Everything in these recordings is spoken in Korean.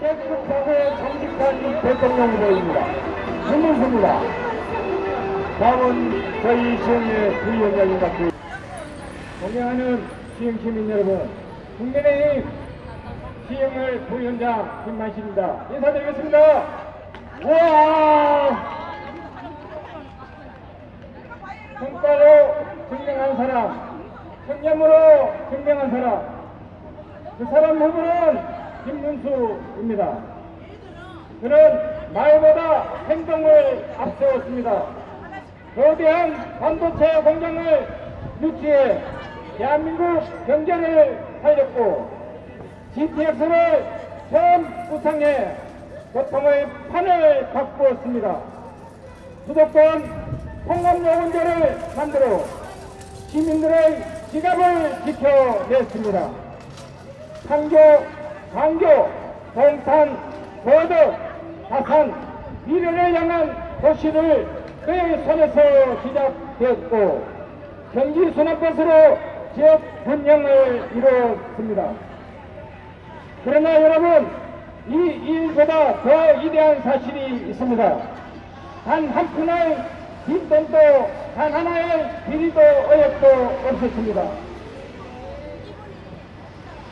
깨끗하고 정직한 대통령 후보입니다. 김문수입니다. 다음은 저희 시흥의 부위원장님 같은 존경하는 시흥 시민 여러분, 국민의힘 시흥을 부위원장 김만식입니다. 인사드리겠습니다. 와! 성과로 증명한 사람, 청렴으로 증명한 사람, 그 사람 후보는 김문수입니다. 그는 말보다 행동을 앞세웠습니다. 거대한 반도체 공장을 유치해 대한민국 경제를 살렸고 GTX를 처음 구상해 교통의 판을 바꾸었습니다. 수도권 통합요금제를 만들어 시민들의 지갑을 지켜냈습니다. 상교, 강교, 동탄, 거덕, 다산, 미래를 향한 도시를 그의 손에서 시작되었고 경기 순환버스로 지역 분양을 이루었습니다. 그러나 여러분 이 일보다 더 위대한 사실이 있습니다. 단 한 푼의 뒷돈도 단 하나의 비리도 어역도 없었습니다.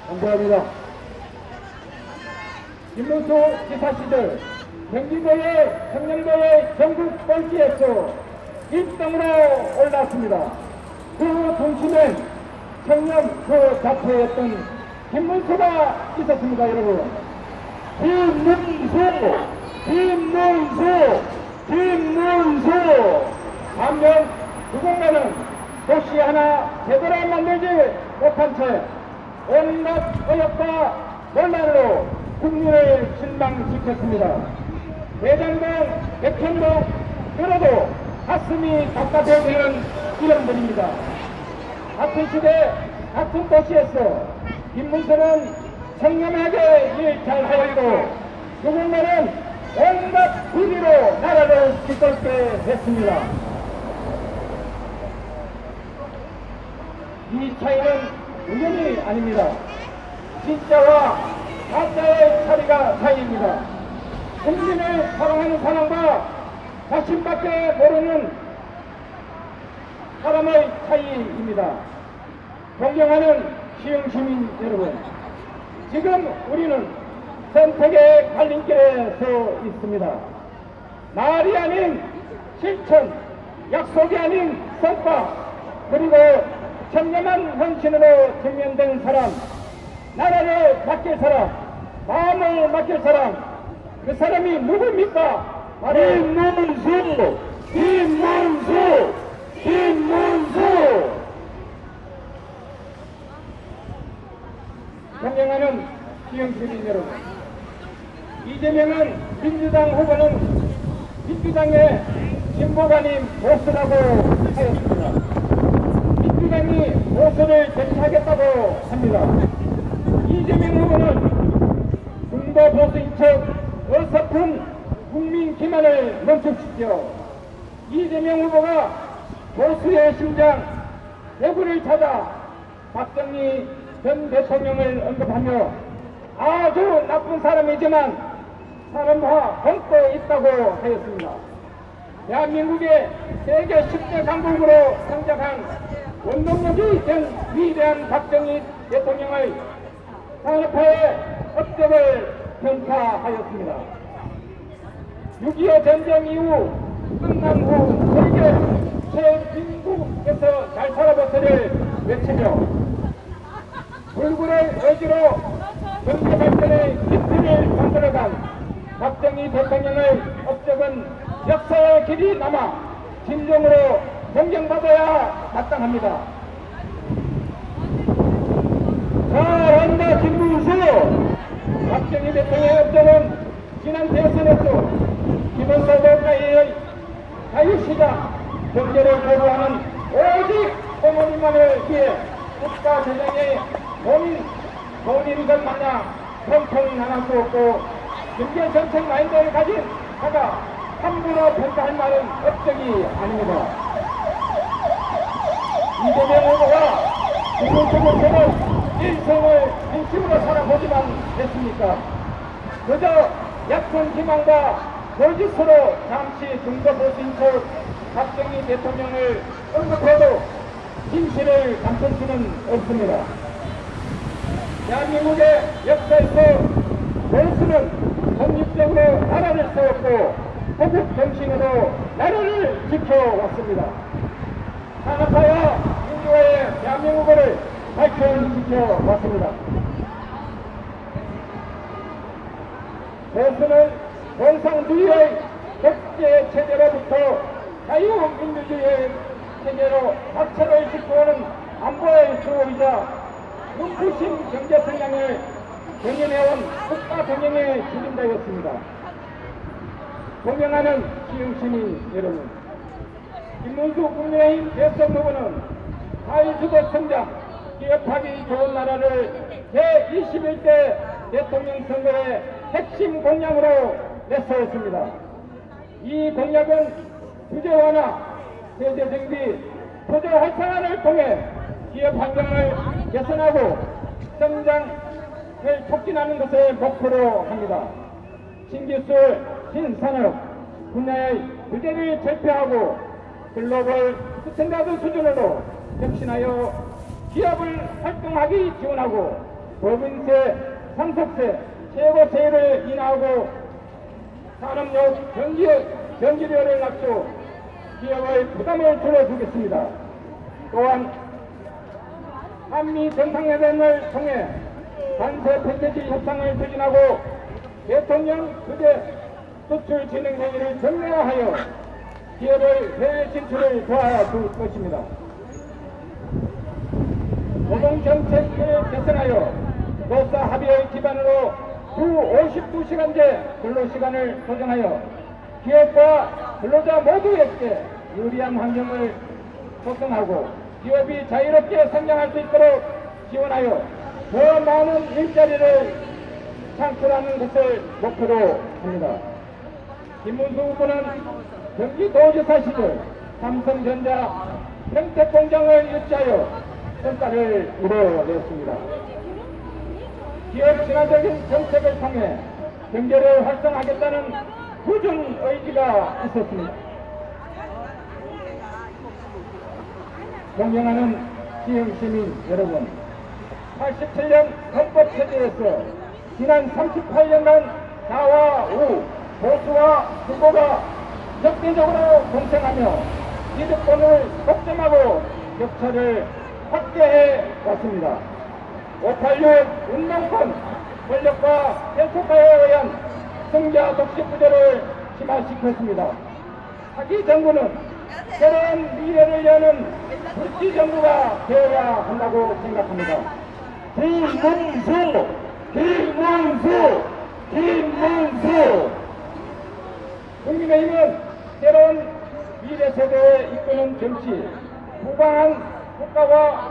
감사합니다. 김문수 지사 시절 경기도의 청년도의 전국 꼴찌에서 1등으로 올랐습니다. 그 중심엔 청년 그 자체였던 김문수가 있었습니다, 여러분. 김문수, 김문수, 김문수. 반면 누군가는 도시 하나 제대로 만들지 못한 채 온갖 의혹과 논란으로 국민을 실망시켰습니다. 대장동, 백현동, 들어도 가슴이 답답해지는 이름들입니다. 같은 시대, 같은 도시에서 김문수는 청렴하게 일 잘하였고 누군가는 온갖 비리로 나라를 뒤덮게 했습니다. 이 차이는 우연이 아닙니다. 진짜와 가짜의 차이가 차이입니다. 국민을 사랑하는 사람과 자신밖에 모르는 사람의 차이입니다. 존경하는 시흥 시민 여러분, 지금 우리는 선택의 갈림길에 서 있습니다. 말이 아닌 실천, 약속이 아닌 성과, 그리고 청렴한 헌신으로 증명된 사람, 나라를 맡길 사람, 마음을 맡길 사람, 그 사람이 누굽니까? 바로 김문수! 김문수! 김문수! 존경하는 시민 여러분, 이재명은 민주당 후보는 민주당의 진보관임 보스라고 하였습니다. 민주당이 보수를 대체하겠다고 합니다. 이재명 후보는 중도 보수 인 척 어설픈 국민 기만을 멈추십시오. 이재명 후보가 보수의 심장 대구를 찾아 박정희 전 대통령을 언급하며 아주 나쁜 사람이지만 사람과 공도 있다고 하였습니다. 대한민국의 세계 10대 강국으로 성장한 원동력이 된 위대한 박정희 대통령의 산업화의 업적을 평가하였습니다. 6.25 전쟁 이후 끝난 후 세계 최빈국에서 잘 살아보기를 외치며 불굴의 의지로 경제 발전의 기틀을 만들어간 박정희 대통령의 업적은 역사의 길이 남아 진정으로 존경받아야 마땅합니다. 김문수! 박정희 대통령의 업적은 지난 대선에서 기본소 국가의 자유시장 경제를 보루하는 오직 어머니만을 위해 국가 재정에 본인, 본인 것 마냥 나갈 수 없고 경제 정책 마인드를 가진 자가 함부로 평가할 말은 업적이 아닙니다. 이재명 후보가 목표는 일성을 진심으로 살아보지만 했습니까? 그저 약혼 희망과 거짓으로 잠시 등거 보신 척 박정희 대통령을 언급해도 진실을 감출 수는 없습니다. 대한민국의 역사에서 보수는 독립적으로 나라를 세웠고 호국 정신으로 나라를 지켜왔습니다. 산업화와 민주화의 대한민국을 발전시켜 왔습니다. 보수는 공산주의의 독재 체제로부터 자유민주주의의 체제로 박차를 싣고오는 안보의 수호이자 눈부신 경제 성장을 경연해온 국가 경영의 주진자였습니다. 존경하는 시흥시민 여러분, 김문수 국민의힘 대선 후보는 사회주도 성장, 기업하기 좋은 나라를 제21대 대통령 선거의 핵심 공약으로 내세웠습니다. 이 공약은 규제 완화, 세제 정비, 토지 활성화를 통해 기업 환경을 개선하고 성장을 촉진하는 것을 목표로 합니다. 신기술, 신산업 분야의 규제를 철폐하고 글로벌 스탠다드 수준으로 혁신하여 기업을 활동하기 지원하고 법인세, 상속세, 최고세를 인하하고 산업용 전기, 전기료를 낮춰 기업의 부담을 줄여주겠습니다. 또한 한미 정상회담을 통해 관세 패키지 협상을 추진하고 대통령 규제 수출 진행 행위를 정례화하여 기업의 해외 진출을 도와줄 것입니다. 노동정책을 개선하여 노사 합의의 기반으로 주 59시간제 근로시간을 조정하여 기업과 근로자 모두에게 유리한 환경을 조성하고 기업이 자유롭게 성장할 수 있도록 지원하여 더 많은 일자리를 창출하는 것을 목표로 합니다. 김문수 후보는 경기도지사 시절 삼성전자 평택공장을 유치하여 성과를 이루어냈습니다. 기업 친화적인 정책을 통해 경제를 활성화하겠다는 꾸준 의지가 있었습니다. 존경하는 시흥 시민 여러분, 87년 헌법 체제에서 지난 38년간 좌와 우, 보수와 후보가 적대적으로 공생하며 기득권을 독점하고 격차를 확대해 왔습니다. 586 운동권 권력과 계속화에 의한 승자 독식 구조를 심화시켰습니다. 사기 정부는 새로운 미래를 여는 불지 정부가 되어야 한다고 생각합니다. 김문수! 김문수! 김문수! 국민의힘은 새로운 미래 세대에 이끄는 정치, 무방한 국가와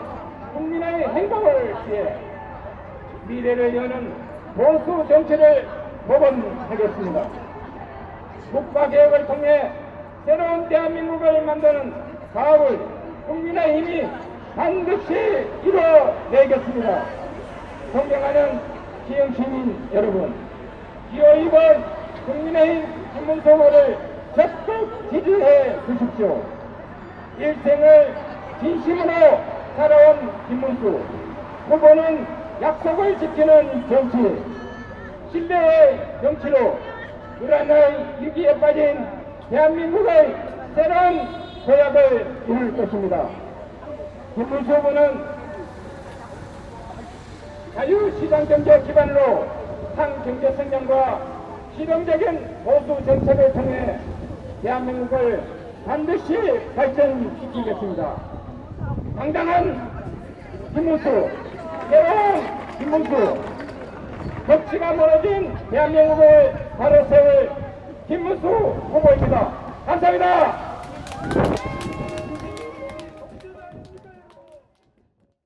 국민의 행복을 위해 미래를 여는 보수 정치를 모범하겠습니다. 국가개혁을 통해 새로운 대한민국을 만드는 사업을 국민의힘이 반드시 이뤄내겠습니다. 존경하는 지영시민 여러분, 기호 2번 국민의힘 후보를 적극 지지해 주십시오. 일생을 진심으로 살아온 김문수 후보는 약속을 지키는 정치, 신뢰의 정치로 불안의 위기에 빠진 대한민국의 새로운 도약을 이룰 것입니다. 김문수 후보는 자유시장 경제 기반으로 상경제 성장과 실용적인 보수 정책을 통해 대한민국을 반드시 발전시키겠습니다. 당당한 김문수, 새로운 김문수, 격치가 멀어진 대한민국을 바로 세울 김문수 후보입니다. 감사합니다.